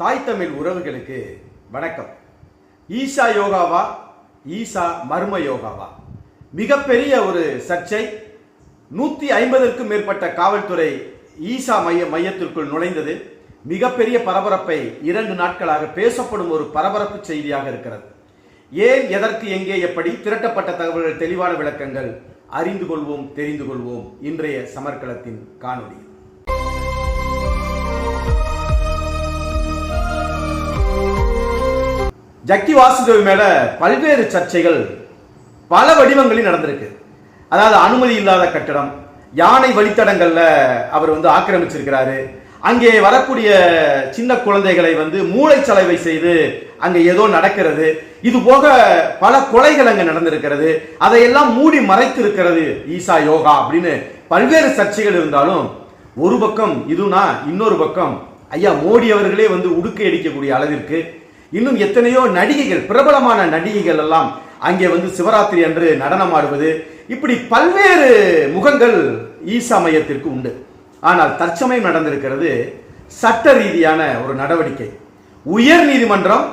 தாய் தமிழ் உறவுகளுக்கு வணக்கம். ஈசா யோகாவா? ஈசா மர்ம யோகாவா? மிகப்பெரிய ஒரு சர்ச்சை. நூற்றி ஐம்பதற்கும் மேற்பட்ட காவல்துறை ஈசா மைய மையத்திற்குள் நுழைந்தது. மிகப்பெரிய பரபரப்பை இரண்டு நாட்களாக பேசப்படும் ஒரு பரபரப்பு செய்தியாக இருக்கிறது. ஏன் எதற்கு எங்கே எப்படி திரட்டப்பட்ட தகவல்கள் தெளிவான விளக்கங்கள் அறிந்து கொள்வோம் தெரிந்து கொள்வோம். இன்றைய சமர்க்களத்தின் காணொளி ஜக்கி வாசுதேவ் மேல பல்வேறு சர்ச்சைகள் பல வடிவங்களில் நடந்திருக்கு. அதாவது அனுமதி இல்லாத கட்டடம் யானை வழித்தடங்கள்ல அவர் வந்து ஆக்கிரமிச்சிருக்கிறாரு. அங்கே வரக்கூடிய சின்ன குழந்தைகளை வந்து மூளைச்சலவை செய்து அங்கே ஏதோ நடக்கிறது. இது போக பல கொலைகள் அங்கே நடந்திருக்கிறது. அதையெல்லாம் மூடி மறைத்திருக்கிறது ஈசா யோகா அப்படின்னு பல்வேறு சர்ச்சைகள் இருந்தாலும் ஒரு பக்கம் இதுனா இன்னொரு பக்கம் ஐயா மோடி அவர்களே வந்து உடுக்கை அடிக்கக்கூடிய அளவிற்கு இன்னும் எத்தனையோ நடிகைகள் பிரபலமான நடிகைகள் எல்லாம் அங்கே வந்து சிவராத்திரி அன்று நடனம் ஆடுவது இப்படி பல்வேறு முகங்கள் ஈசா மையத்திற்கு உண்டு. ஆனால் தற்சமயம் நடந்திருக்கிறது சட்ட ரீதியான ஒரு நடவடிக்கை. உயர் நீதிமன்றம்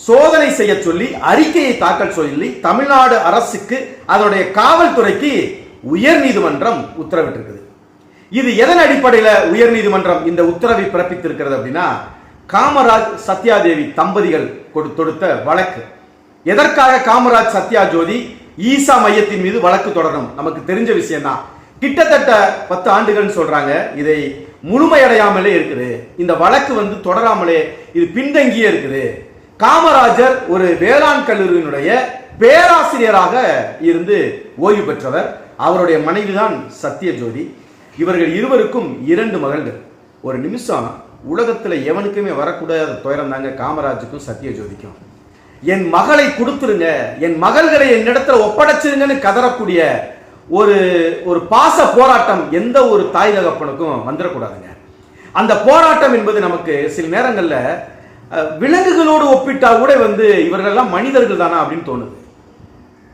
சோதனை செய்ய சொல்லி அறிக்கையை தாக்கல் சொல்லி தமிழ்நாடு அரசுக்கு அதனுடைய காவல்துறைக்கு உயர் நீதிமன்றம் உத்தரவிட்டிருக்குது. இது எதன் அடிப்படையில் உயர் நீதிமன்றம் இந்த உத்தரவை பிறப்பித்திருக்கிறது அப்படின்னா காமராஜ் சத்யாதேவி தம்பதிகள் தொடுத்த வழக்கு. எதற்காக காமராஜ் சத்யா ஜோதி ஈசா மையத்தின் மீது வழக்கு தொடரணும்? நமக்கு தெரிஞ்ச விஷயம் தான் கிட்டத்தட்ட பத்து ஆண்டுகள் சொல்றாங்க. இதை முழுமையடையாமலே இருக்குது. இந்த வழக்கு வந்து தொடராமலே இது பின்தங்கியே இருக்குது. காமராஜர் ஒரு வேளாண் கல்லூரியினுடைய பேராசிரியராக இருந்து ஓய்வு பெற்றவர். அவருடைய மனைவிதான் சத்யஜோதி. இவர்கள் இருவருக்கும் இரண்டு மகள்கள். ஒரு நிமிஷம். உலகத்தில் எவனுக்குமே வரக்கூடாத துயரம் தாங்க காமராஜுக்கும் சத்யஜோதிக்கும். என் மகளை கொடுத்துருங்க என் மகள்களை என்னிடத்துல ஒப்படைச்சிருங்கன்னு கதறக்கூடிய ஒரு ஒரு பாச போராட்டம் எந்த ஒரு தாய் தகப்பனுக்கும் வந்துடக்கூடாதுங்க. அந்த போராட்டம் என்பது நமக்கு சில நேரங்களில் விலங்குகளோடு ஒப்பிட்டா கூட வந்து இவர்களெல்லாம் மனிதர்கள் தானா அப்படின்னு தோணுது.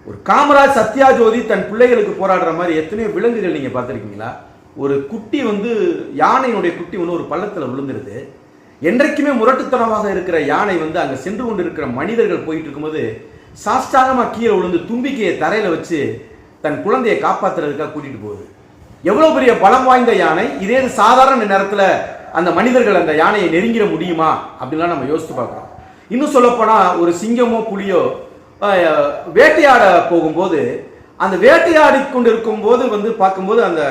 ஒரு காமராஜ் சத்யாஜோதி தன் பிள்ளைகளுக்கு போராடுற மாதிரி எத்தனையோ விலங்குகள் நீங்கள் பார்த்துருக்கீங்களா? ஒரு குட்டி வந்து யானையினுடைய குட்டி வந்து ஒரு பள்ளத்தில் விழுந்துருது. என்றைக்குமே முரட்டுத்தனமாக இருக்கிற யானை வந்து அங்கே சென்று கொண்டு இருக்கிற மனிதர்கள் போயிட்டு இருக்கும்போது சாஷ்டாகமாக கீழே விழுந்து தும்பிக்கையை தரையில் வச்சு தன் குழந்தையை காப்பாத்துறதுக்காக கூட்டிகிட்டு போகுது. எவ்வளோ பெரிய பலம் வாய்ந்த யானை? இதே இது சாதாரண நேரத்தில் அந்த மனிதர்கள் அந்த யானையை நெருங்கிட முடியுமா? அப்படின்லாம் நம்ம யோசித்து பார்க்குறோம் இன்னும் சொல்லப்போனால் ஒரு சிங்கமோ புலியோ வேட்டையாட போகும்போது அந்த வேட்டையாடி கொண்டு இருக்கும்போது வந்து பார்க்கும்போது அந்த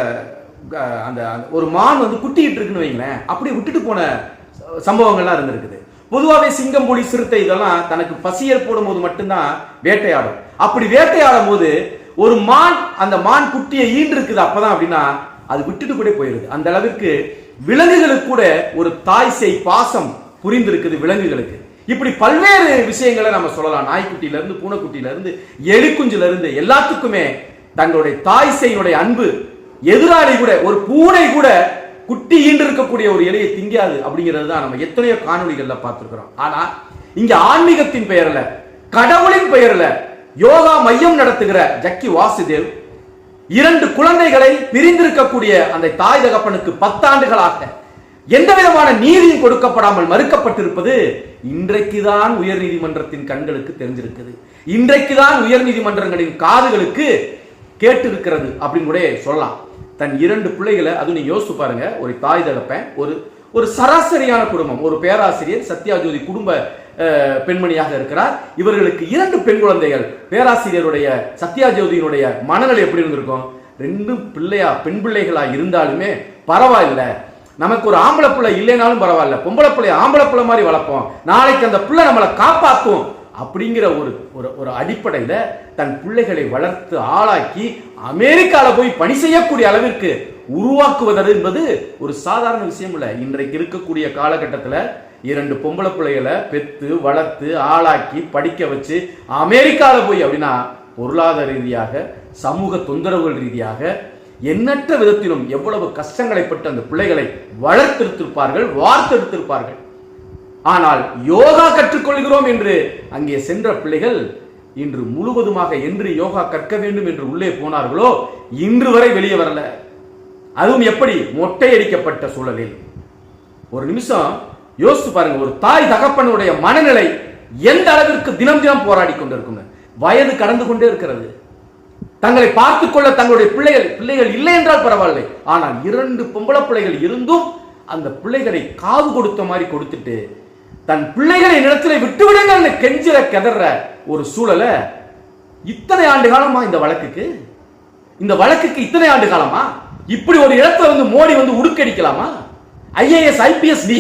அந்த ஒரு மான் வந்து குட்டிக்கிட்டு இருக்குன்னு வைங்களேன் அப்படி விட்டுட்டு போன ச- சம்பவங்கள்லாம் இருந்திருக்குது. பொதுவாகவே சிங்கம் புலி சிறுத்தை இதெல்லாம் தனக்கு பசி ஏற்படும் போது மட்டும்தான் வேட்டையாடும். அப்படி வேட்டையாடும் போது ஒரு மான் அந்த மான் குட்டியை ஈண்டிருக்குது அப்பதான் அப்படின்னா அது விட்டுட்டு கூட போயிருது. அந்த அளவிற்கு விலங்குகளுக்கு கூட ஒரு தாய் செய் பாசம் புரிந்திருக்குது விலங்குகளுக்கு. இப்படி பல்வேறு விஷயங்களை நம்ம சொல்லலாம். நாய்க்குட்டியில இருந்து பூனைக்குட்டியில இருந்து எலிக்குஞ்சில இருந்து எல்லாத்துக்குமே தங்களுடைய தாய் செய்யினுடைய அன்பு எதிராளி கூட ஒரு பூனை கூட குட்டி ஈண்டு இருக்கக்கூடிய ஒரு இலையை திங்காது அப்படிங்கிறது தான் நம்ம எத்தனையோ காணொளிகள்ல பார்த்திருக்கிறோம். ஆனா இங்க ஆன்மீகத்தின் பெயர்ல கடவுளின் பெயர்ல யோகா மையம் நடத்துகிற ஜக்கி வாசுதேவ் இரண்டு குழந்தைகளை பிரிந்திருக்கக்கூடிய அந்த தாய் தகப்பனுக்கு பத்தாண்டுகளாக எந்த விதமான நீதியும் கொடுக்கப்படாமல் மறுக்கப்பட்டிருப்பது இன்றைக்குதான் உயர் நீதிமன்றத்தின் கண்களுக்கு தெரிஞ்சிருக்குது. இன்றைக்குதான் உயர் நீதிமன்றங்களின் காதுகளுக்கு கேட்டிருக்கிறது அப்படின்னு கூட சொல்லலாம். தன் இரண்டு பிள்ளைகளை அது நீ யோசிச்சு பாருங்க ஒரு தாய் தகப்பேன் ஒரு ஒரு சராசரியான குடும்பம் ஒரு பேராசிரியர் சத்யாஜோதி குடும்ப பெண்மணியாக இருக்கிறார். இவர்களுக்கு இரண்டு பெண் குழந்தைகள். பேராசிரியருடைய சத்யாஜோதியினுடைய மனநிலை எப்படி இருந்திருக்கும்? ரெண்டு பிள்ளையா பெண் பிள்ளைகளா இருந்தாலுமே பரவாயில்ல. நமக்கு ஒரு ஆம்பளை பிள்ளை இல்லைனாலும் பரவாயில்ல. பொம்பளை பிள்ளை ஆம்பளை பிள்ளை மாதிரி வளர்ப்போம். நாளைக்கு அந்த பிள்ளை நம்மளை காப்பாற்றும் அப்படிங்கிற ஒரு ஒரு ஒரு அடிப்படையில் தன் பிள்ளைகளை வளர்த்து ஆளாக்கி அமெரிக்காவில் போய் பணி செய்யக்கூடிய அளவிற்கு உருவாக்குவது என்பது ஒரு சாதாரண விஷயம் இல்லை. இன்றைக்கு இருக்கக்கூடிய காலகட்டத்தில் இரண்டு பொம்பளை பிள்ளைகளை பெற்று வளர்த்து ஆளாக்கி படிக்க வச்சு அமெரிக்காவில் போய் அப்படின்னா பொருளாதார ரீதியாக சமூக தொந்தரவுகள் ரீதியாக எண்ணற்ற விதத்திலும் எவ்வளவு கஷ்டங்களை பட்டு அந்த பிள்ளைகளை வளர்த்தெடுத்திருப்பார்கள் வார்த்தெடுத்திருப்பார்கள். ஆனால் யோகா கற்றுக்கொள்கிறோம் என்று அங்கே சென்ற பிள்ளைகள் இன்று முழுவதுமாக என்று யோகா கற்க வேண்டும் என்று உள்ளே போனார்களோ இன்று வரை வெளியே வரல. அதுவும் எப்படி? மொட்டையடிக்கப்பட்ட சூழலில். ஒரு நிமிஷம் யோசித்து பாருங்க ஒரு தாய் தகப்பனுடைய மனநிலை எந்த அளவிற்கு தினம் தினம் போராடி கொண்டிருக்கும் வயது கடந்து கொண்டே இருக்கிறது. தங்களை பார்த்துக் கொள்ள தங்களுடைய பிள்ளைகள் பிள்ளைகள் இல்லை என்றால் பரவாயில்லை. ஆனால் இரண்டு பொம்பளை பிள்ளைகள் இருந்தும் அந்த பிள்ளைகளை காது கொடுத்த மாதிரி கொடுத்துட்டு தன் பிள்ளைகளை நிலத்தில் விட்டுவிடுங்கள்னு கெஞ்சிற கதற ஒரு சூழலை இத்தனை ஆண்டு காலமா இந்த வழக்குக்கு? இந்த வழக்குக்கு இத்தனை ஆண்டு காலமா? இப்படி ஒரு இடத்துல வந்து மோடி வந்து உடுக்கடிக்கலாமா? ஐஏஎஸ் ஐபிஎஸ் டி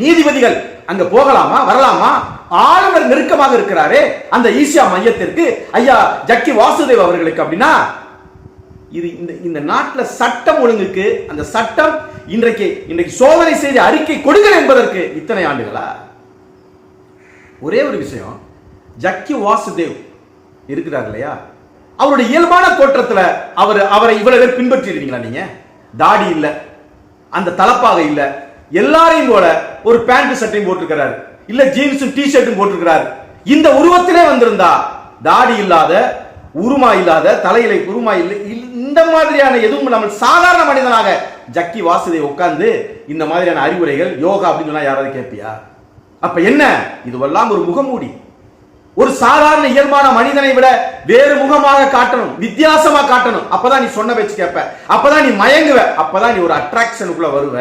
நீதிபதிகள் அங்க போகலாமா வரலாமா? ஆளுநர் நெருக்கமாக இருக்கிறாரே அந்த ஈசியா மையத்திற்கு. ஐயா ஜக்கி வாசுதேவ் அவர்களுக்கு அப்படின்னா இது இந்த இந்த நாட்டில் சட்டம் ஒழுங்குக்கு அந்த சட்டம் இன்றைக்கு இன்றைக்கு சோதனை செய்து அறிக்கை கொடுங்கள் என்பதற்கு இத்தனை ஆண்டுகளா? ஒரே ஒரு விஷயம் ஜக்கி வாசுதேவ் இருக்கிறார் இல்லையா அவருடைய இயல்பான தோற்றத்தில் அவர் அவரை இவ்வளவு பேர் பின்பற்றி இருக்கீங்களா நீங்க? தாடி இல்லை அந்த தலப்பாக இல்லை எல்லாரையும் போல ஒரு பேண்ட் சட்டையும் போட்டிருக்கிறார். இல்ல ஜீன்ஸும் டி ஷர்ட்டும் போட்டிருக்கிறார். இந்த உருவத்திலே வந்திருந்தா தாடி இல்லாத உருமா இல்லாத தலையிலை உருமா இல்லை இந்த மாதிரியான எதுவும் நம்ம சாதாரண மனிதனாக ஜக்கி வாசுதேவ் உட்கார்ந்து இந்த மாதிரியான அறிவுரைகள் யோகா அப்படின்னு சொன்னா யாராவது கேட்பியா? அப்ப என்ன? இதுவெல்லாம் ஒரு முகமூடி. ஒரு சாதாரண இயல்பான மனிதனை விட வேறு முகமாக காட்டணும் வித்தியாசமா காட்டணும். அப்பதான் நீ சொன்ன பேச்சு கேட்ப. அப்பதான் நீ மயங்குவ. அப்பதான் நீ ஒரு அட்ராக்ஷனுக்குள்ள வருவ.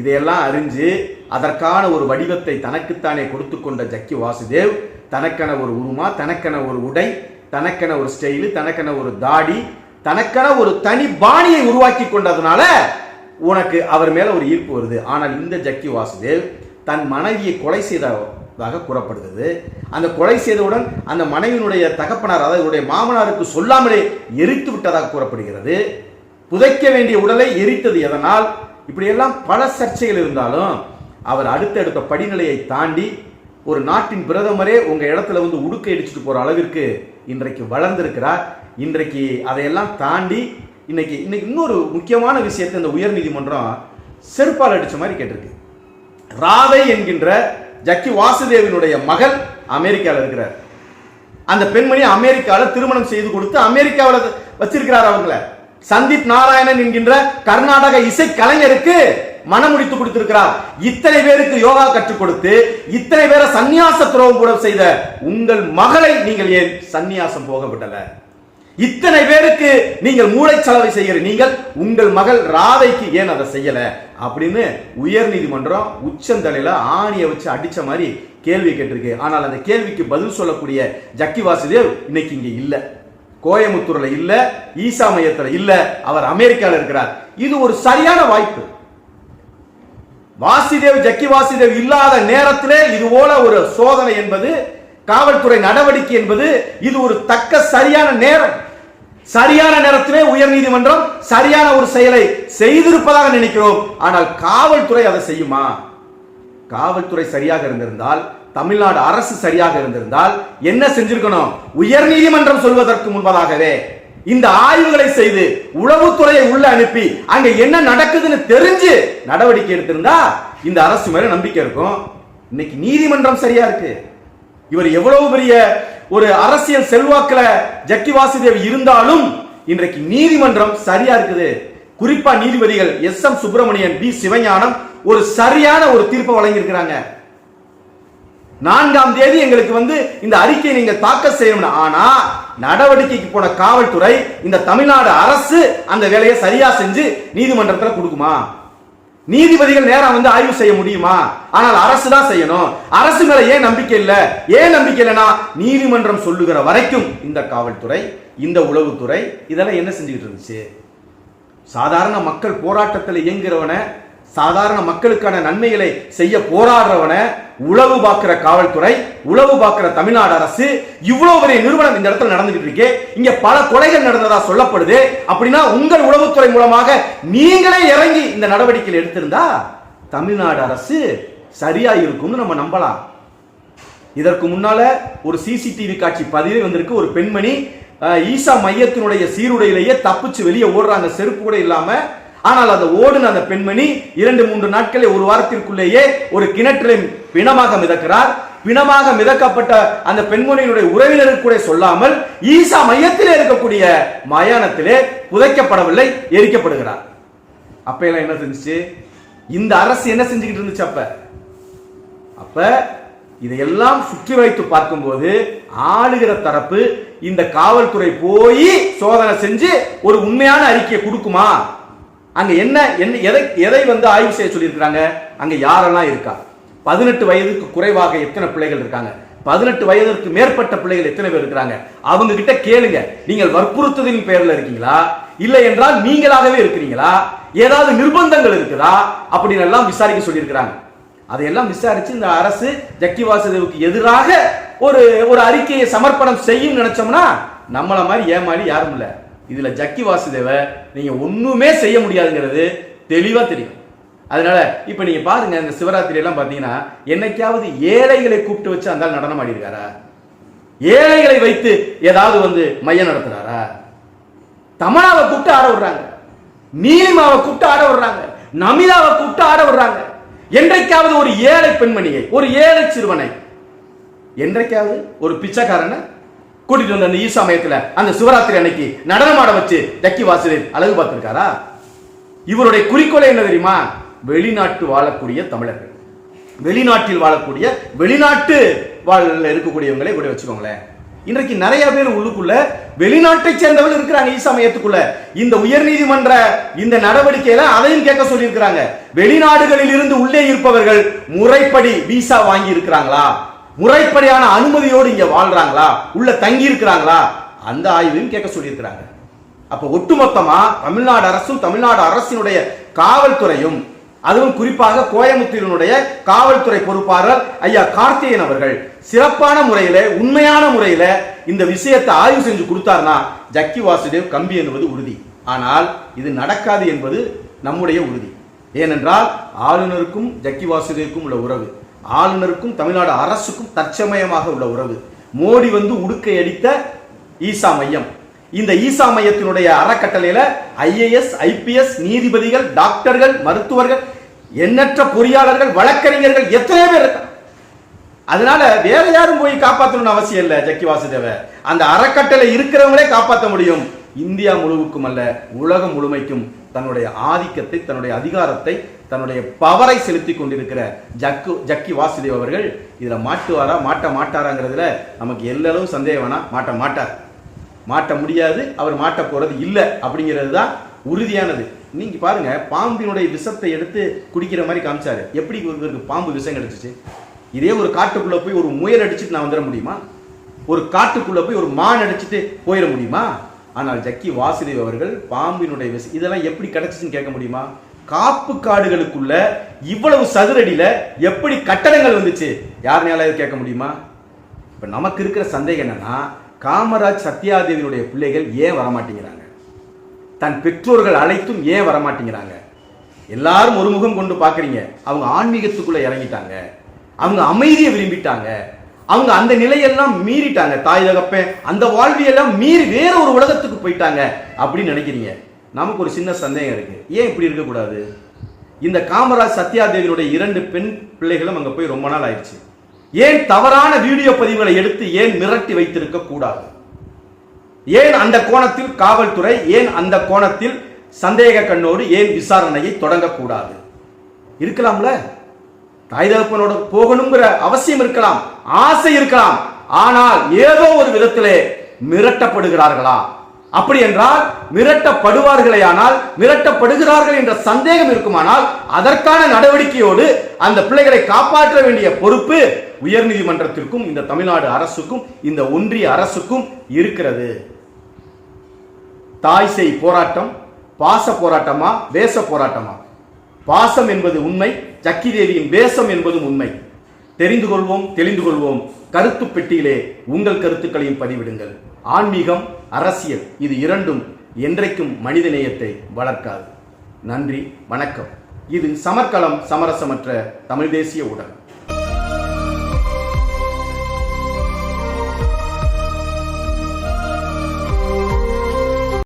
இதையெல்லாம் அறிஞ்சு அதற்கான ஒரு வடிவத்தை தனக்குத்தானே கொடுத்து கொண்ட ஜக்கி வாசுதேவ் தனக்கென ஒரு உருமா தனக்கென ஒரு உடை தனக்கென ஒரு ஸ்டைலு தனக்கென ஒரு தாடி தனக்கென ஒரு தனி பாணியை உருவாக்கி கொண்டதுனால உனக்கு அவர் மேல ஒரு ஈர்ப்பு வருது. ஆனால் இந்த ஜக்கி வாசுதேவ் தன் மனைவியை கொலை செய்ததாக கூறப்படுகிறது. அந்த கொலை செய்தவுடன் அந்த மனைவியினுடைய தகப்பனார் அதாவது இவருடைய மாமனாருக்கு சொல்லாமலே எரித்து விட்டதாக கூறப்படுகிறது. புதைக்க வேண்டிய உடலை எரித்தது எதனால்? இப்படியெல்லாம் பல சர்ச்சைகள் இருந்தாலும் அவர் அடுத்தடுத்த படிநிலையை தாண்டி ஒரு நாட்டின் பிரதமரே உங்கள் இடத்துல வந்து உடுக்கை அடிச்சுட்டு போகிற அளவிற்கு இன்றைக்கு வளர்ந்திருக்கிறார். இன்றைக்கு அதையெல்லாம் தாண்டி இன்னைக்கு இன்னைக்கு இன்னொரு முக்கியமான விஷயத்தை இந்த உயர்நீதிமன்றம் செருப்பால் அடித்த மாதிரி கேட்டிருக்கு. ராதை என்கின்ற ஜக்கி வாசுதேவனுடைய மகள் அமெரிக்காவில் இருக்கிறார். அந்த பெண்மணி அமெரிக்காவில் திருமணம் செய்து கொடுத்து அமெரிக்காவில் வச்சிருக்கிறார் அவங்கள. சந்தீப் நாராயணன் என்கின்ற கர்நாடக இசை கலைஞருக்கு மனம் முடித்து கொடுத்திருக்கிறார். இத்தனை பேருக்கு யோகா கற்றுக் கொடுத்து இத்தனை பேரை சந்நியாச துறவம் கூட செய்த உங்கள் மகளை நீங்கள் ஏன் சந்நியாசம் போக விடல இத்தனை பேருக்கு நீங்கள் மூளைச்சலவை செய்கிற நீங்கள் உங்கள் மகள் ராதைக்கு ஏன் அதை செய்யல? அப்படின்னு உயர் நீதிமன்றம் உச்சந்தலையில ஆணியை வச்சு அடிச்ச மாதிரி கேள்வி கேட்டிருக்கு. ஆனால் அந்த கேள்விக்கு பதில் சொல்லக்கூடிய ஜக்கி வாசுதேவ் இன்னைக்கு இங்க இல்ல. கோயமுத்தூர்ல இல்ல ஈசா மையத்துல இல்ல. அவர் அமெரிக்கால இருக்கிறார். இது ஒரு சரியான வாய்ப்பு. வாசுதேவ் ஜக்கி வாசுதேவ் இல்லாத நேரத்திலே இது போல ஒரு சோதனை என்பது காவல்துறை நடவடிக்கை என்பது இது ஒரு தக்க சரியான நேரம். சரியான நேரத்திலே உயர்நீதிமன்றம் சரியான ஒரு செயலை செய்திருப்பதாக நினைக்கிறோம். ஆனால் காவல்துறை அதை செய்யுமா? காவல்துறை சரியாக இருந்திருந்தால் தமிழ்நாடு அரசு சரியாக இருந்திருந்தால் என்ன செஞ்சிருக்கணும்? உயர்நீதிமன்றம் சொல்வதற்கு முன்பதாகவே இந்த ஆய்வுகளை செய்து உளவுத்துறையை உள்ள அனுப்பி அங்க என்ன நடக்குதுன்னு தெரிஞ்சு நடவடிக்கை எடுத்திருந்தா இந்த அரசு மேல நம்பிக்கை இருக்கும். இன்னைக்கு நீதிமன்றம் சரியா இருக்கு. இவர் எவ்வளவு பெரிய ஒரு அரசியல் செல்வாக்குல ஜக்கி வாசுதேவ் இருந்தாலும் இன்றைக்கு நீதிமன்றம் சரியா இருக்குது. குறிப்பா நீதிபதிகள் S M Subramanian P Sivagnanam ஒரு சரியான ஒரு தீர்ப்பை வழங்கியிருக்கிறாங்க. நான்காம் தேதி எங்களுக்கு வந்து இந்த அறிக்கையை நீங்க தாக்கல் செய்யணும் ஆனா நடவடிக்கைக்கு போன காவல்துறை இந்த தமிழ்நாடு அரசு அந்த வேலையை சரியா செஞ்சு நீதிமன்றத்துல கொடுக்குமா? நீதிபதிகள் நேரம் வந்து ஆய்வு செய்ய முடியுமா? ஆனால் அரசு தான் செய்யணும். அரசு மேல ஏன் நம்பிக்கை இல்லை? ஏன் நம்பிக்கை இல்லைன்னா நீதிமன்றம் சொல்லுகிற வரைக்கும் இந்த காவல்துறை இந்த உளவுத்துறை இதெல்லாம் என்ன செஞ்சுக்கிட்டு இருந்துச்சு? சாதாரண மக்கள் போராட்டத்தில் இயங்குறவன சாதாரண மக்களுக்கான நன்மைகளை செய்ய போராடுறவனை உளவு பார்க்கிற காவல்துறை உளவு பார்க்கிற தமிழ்நாடு அரசு இவ்வளவு பெரிய நிறுவனம் இந்த இடத்துல நடந்துகிட்டு இருக்கு. இங்க பல கொலைகள் நடந்ததா சொல்லப்படுது. அப்படின்னா உங்கள் உளவுத்துறை மூலமாக நீங்களே இறங்கி இந்த நடவடிக்கையில் எடுத்திருந்தா தமிழ்நாடு அரசு சரியா இருக்கும்னு நம்ம நம்பலாம். இதற்கு முன்னால ஒரு சிசிடிவி காட்சி பதிவே வந்திருக்கு. ஒரு பெண்மணி ஈசா மையத்தினுடைய சீருடையிலேயே தப்பிச்சு வெளியே ஓடுறாங்க. செருப்பு கூட இல்லாம. ஆனால் அந்த ஓடுன அந்த பெண்மணி இரண்டு மூன்று நாட்களே ஒரு வாரத்திற்குள்ளேயே ஒரு கிணற்றிலே பிணமாக மிதக்கிறார். பிணமாக மிதக்கப்பட்ட அந்த பெண்மணியினுடைய உறவினருக்கு கூட சொல்லாமல் ஈசா மையத்திலே இருக்கக்கூடிய மயானத்திலே புதைக்கப்படவில்லை எரிக்கப்படுகிறார். அப்ப எல்லாம் என்ன செஞ்சுச்சு? இந்த அரசு என்ன செஞ்சுக்கிட்டு இருந்துச்சு அப்ப? அப்ப இதையெல்லாம் சுற்றி வைத்து பார்க்கும்போது ஆளுகிற தரப்பு இந்த காவல்துறை போய் சோதனை செஞ்சு ஒரு உண்மையான அறிக்கையை கொடுக்குமா? அங்க என்ன என்ன எதை எதை வந்து ஆய்வு செய்ய சொல்லியிருக்கிறாங்க? அங்க யாரெல்லாம் இருக்கா? பதினெட்டு வயதுக்கு குறைவாக எத்தனை பிள்ளைகள் இருக்காங்க? பதினெட்டு வயதிற்கு மேற்பட்ட பிள்ளைகள் எத்தனை பேர் இருக்கிறாங்க? அவங்க கிட்ட கேளுங்க. நீங்கள் வற்புறுத்துதலின் பேர்ல இருக்கீங்களா? இல்லை என்றால் நீங்களாகவே இருக்கிறீங்களா? ஏதாவது நிர்பந்தங்கள் இருக்குதா? அப்படின்னு எல்லாம் விசாரிக்க சொல்லியிருக்கிறாங்க. அதையெல்லாம் விசாரிச்சு இந்த அரசு ஜக்கி வாசுதேவுக்கு எதிராக ஒரு ஒரு அறிக்கையை சமர்ப்பணம் செய்யும் நினைச்சோம்னா நம்மள மாதிரி ஏமாளி யாரும் இல்லை. இதுல ஜக்கி வாசுதேவ நீங்க ஒண்ணுமே செய்ய முடியாதுங்கிறது தெளிவா தெரியும். அதனால இப்போ நீங்க பாருங்க இந்த சிவராத்திரி எல்லாம் பார்த்தீங்கன்னா என்னைக்காவது ஏழைகளை கூப்பிட்டு வச்சு அந்த நடனம் ஆடி இருக்காரா ஏழைகளை வைத்து ஏதாவது வந்து மையம் நடத்துறாரா? தமனாவை கூப்பிட்டு ஆட விடுறாங்க. நீலிமாவை கூப்பிட்டு ஆட விடுறாங்க. நமிதாவை கூப்பிட்டு ஆட விடுறாங்க. என்றைக்காவது ஒரு ஏழை பெண்மணியை ஒரு ஏழை சிறுவனை என்றைக்காவது ஒரு பிச்சைக்காரனை கூட்டிட்டு வந்த அந்த ஈசா அந்த சிவராத்திரி அன்னைக்கு நடனமாட வச்சு ஜக்கி வாசலில் அழகு பார்த்திருக்காரா? இவருடைய குறிக்கோளை என்ன தெரியுமா? வெளிநாட்டு வாழக்கூடிய தமிழர்கள். வெளிநாட்டில் வாழக்கூடிய வெளிநாட்டு வாழ் இருக்கக்கூடியவங்களே கூட வச்சுக்கோங்களேன். இன்றைக்கு நிறைய பேர் உள்ளுக்குள்ள வெளிநாட்டை சேர்ந்தவர்கள் இருக்கிறாங்க ஈசா மையத்துக்குள்ள இந்த உயர்நீதிமன்ற இந்த நடவடிக்கையில அதையும் கேட்க சொல்லியிருக்கிறாங்க. வெளிநாடுகளில் இருந்து உள்ளே இருப்பவர்கள் முறைப்படி விசா வாங்கி இருக்கிறாங்களா? முறைப்படியான அனுமதியோடு இங்க வாழ்றாங்களா? உள்ள தங்கி இருக்கிறாங்களா? அந்த ஆய்வையும் கேட்க சொல்லியிருக்கிறாங்க. அப்ப ஒட்டுமொத்தமா தமிழ்நாடு அரசும் தமிழ்நாடு அரசினுடைய காவல்துறையும் அதுவும் குறிப்பாக கோயம்புத்தூரினுடைய காவல்துறை பொறுப்பாளர் ஐயா கார்த்திகேயன் அவர்கள். சிறப்பான முறையில உண்மையான முறையில இந்த விஷயத்தை ஆய்வு செஞ்சு கொடுத்தார்னா ஜக்கி வாசுதேவ் கம்பி என்பது உறுதி. ஆனால் இது நடக்காது என்பது நம்முடைய உறுதி. ஏனென்றால் ஆளுநருக்கும் ஜக்கி வாசுதேவுக்கும் உள்ள உறவு ஆளுநருக்கும் தமிழ்நாடு அரசுக்கும் தற்சமயமாக உள்ள உறவு. மோடி வந்து உடுக்கை அடித்த ஈசா மையம். இந்த ஈசா மையத்தினுடைய அறக்கட்டளையில ஐஏஎஸ் ஐபிஎஸ் நீதிபதிகள் டாக்டர்கள் மருத்துவர்கள் எண்ணற்ற பொறியாளர்கள் வழக்கறிஞர்கள் எத்தனை பேர் இருக்காங்க. அதனால வேற யாரும் போய் காப்பாற்றணும்னு அவசியம் இல்லை ஜக்கி வாசுதேவ. அந்த அறக்கட்டளை இருக்கிறவங்களே காப்பாற்ற முடியும். இந்தியா முழுவுக்கும் அல்ல உலகம் முழுமைக்கும் தன்னுடைய ஆதிக்கத்தை தன்னுடைய அதிகாரத்தை தன்னுடைய பவரை செலுத்தி கொண்டிருக்கிற ஜக்கு ஜக்கி வாசுதேவ் அவர்கள் இதில் மாட்டுவாரா மாட்ட மாட்டாராங்கிறதுல நமக்கு எல்லளவு சந்தேகம் வேணாம். மாட்ட மாட்டார். மாட்ட முடியாது அவர் மாட்ட போகிறது இல்லை அப்படிங்கிறது தான் உறுதியானது. நீங்க பாருங்க பாம்பினுடைய விஷத்தை எடுத்து குடிக்கிற மாதிரி காமிச்சாரு. எப்படி இவருக்கு பாம்பு விஷம் கிடைச்சிச்சு? இதே ஒரு காட்டுக்குள்ள போய் ஒரு முயல் அடிச்சுட்டு நான் வந்துட முடியுமா? ஒரு காட்டுக்குள்ள போய் ஒரு மான் அடிச்சுட்டு போயிட முடியுமா? ஆனால் ஜக்கி வாசுதேவ் அவர்கள் பாம்பினுடைய விஷம் இதெல்லாம் எப்படி கிடைச்சிச்சுன்னு கேட்க முடியுமா? காப்பு காடுகளுக்குள்ள இவ்வளவு சதுரடியில எப்படி கட்டடங்கள் வந்துச்சு? யாருனால கேட்க முடியுமா? இப்ப நமக்கு இருக்கிற சந்தேகம் என்னன்னா காமராஜ் சத்யாதேவியினுடைய பிள்ளைகள் ஏன் வரமாட்டேங்கிறாங்க? தன் பெற்றோர்கள் அழைத்தும் ஏன் வரமாட்டேங்கிறாங்க? எல்லாரும் ஒரு முகம் கொண்டு பார்க்குறீங்க. அவங்க ஆன்மீகத்துக்குள்ளே இறங்கிட்டாங்க. அவங்க அமைதியை விரும்பிட்டாங்க. அவங்க அந்த நிலையெல்லாம் மீறிட்டாங்க. தாய் தகப்பன் அந்த வாழ்வியெல்லாம் மீறி வேற ஒரு உலகத்துக்கு போயிட்டாங்க அப்படின்னு நினைக்கிறீங்க. நமக்கு ஒரு சின்ன சந்தேகம் இருக்கு. ஏன் இப்படி இருக்கக்கூடாது? இந்த காமராஜ் சத்யாதேவியினுடைய இரண்டு பெண் பிள்ளைகளும் அங்கே போய் ரொம்ப நாள் ஆயிடுச்சு. ஏன் தவறான வீடியோ பதிவுகளை எடுத்து ஏன் மிரட்டி வைத்திருக்க கூடாது? ஏன் அந்த கோணத்தில் காவல்துறை ஏன் அந்த கோணத்தில் சந்தேக கண்ணோடு ஏன் விசாரணையை தொடங்கக்கூடாது? இருக்கலாம்ல. தாய் தகப்பனோட போகணுங்கிற அவசியம் இருக்கலாம் ஆசை இருக்கலாம். ஆனால் ஏதோ ஒரு விதத்திலே மிரட்டப்படுகிறார்களா? அப்படி என்றால் மிரட்டப்படுவார்களே ஆனால் மிரட்டப்படுகிறார்கள் என்ற சந்தேகம் இருக்குமானால் அதற்கான நடவடிக்கையோடு அந்த பிள்ளைகளை காப்பாற்ற வேண்டிய பொறுப்பு உயர்நீதிமன்றத்திற்கும் இந்த தமிழ்நாடு அரசுக்கும் இந்த ஒன்றிய அரசுக்கும் இருக்கிறது. தாய் செய் போராட்டம் பாச போராட்டமா வேச போராட்டமா? பாசம் என்பது உண்மை ஜக்கி தேவியின் வேஷம் என்பதும் உண்மை. தெரிந்து கொள்வோம் தெளிந்து கொள்வோம். கருத்து பெட்டியிலே உங்கள் கருத்துக்களையும் பதிவிடுங்கள். ஆன்மீகம் அரசியல் இது இரண்டும் என்றைக்கும் மனித நேயத்தை வளர்க்காது. நன்றி வணக்கம். இது சமர்க்களம் சமரசமற்ற தமிழ் தேசிய ஊடகம்.